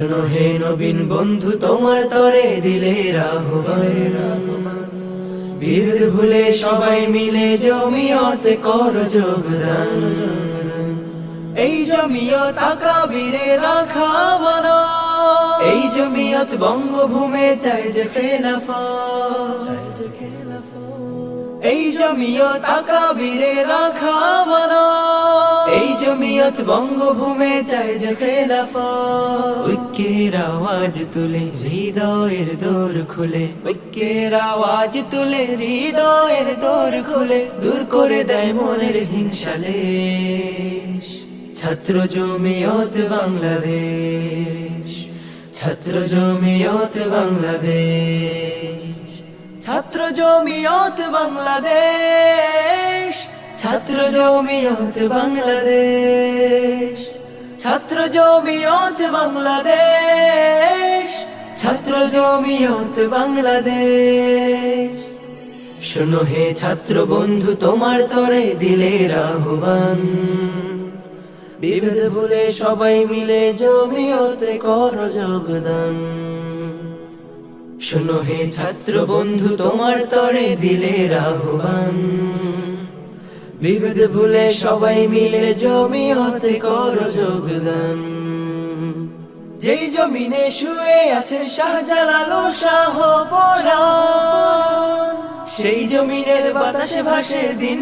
শোনো হে নবীন বন্ধু, তোমার তরে দিলে রাহমান বিভেদ ভুলে সবাই মিলে জমিয়ত কর যোগদান। এই জমিয়ত আকাবিরে রাখা বনা এই জমিয়ত বঙ্গভূমে চাই যে খেলাফা। এই জমিয়ত আকাবিরে রাখা জমিয়ত বঙ্গভূমে চাই যে খেলাফা ঐক্যের আওয়াজ তুলে হৃদয়ের দোর খুলে। ঐক্যের আওয়াজ তুলে হৃদয়ের দোর খুলে। দূর করে দেয় মনের হিংসালেশ ছাত্র জমিয়ত বাংলাদেশ। ছাত্র জমিয়ত বাংলাদেশ। ছাত্র জমিয়ত বাংলাদেশ। ছাত্র জমিয়ত বাংলাদেশ, ছাত্র জমিয়ত বাংলাদেশ, ছাত্র জমিয়ত বাংলাদেশ। শোনো হে ছাত্র বন্ধু, তোমার তরে দিলে রাহবান। বিভেদ ভুলে সবাই মিলে জমিয়তে কর যোগদান। শোনো হে ছাত্র বন্ধু, তোমার তরে দিলে রাহবান। বিভেদ ভুলে সবাই মিলে জমি হতে কর যোগদান। যেই জমিনে শুয়ে আছেন শাহজালাল শাহ সেই জমিনের বাতাসে ভাসে দিন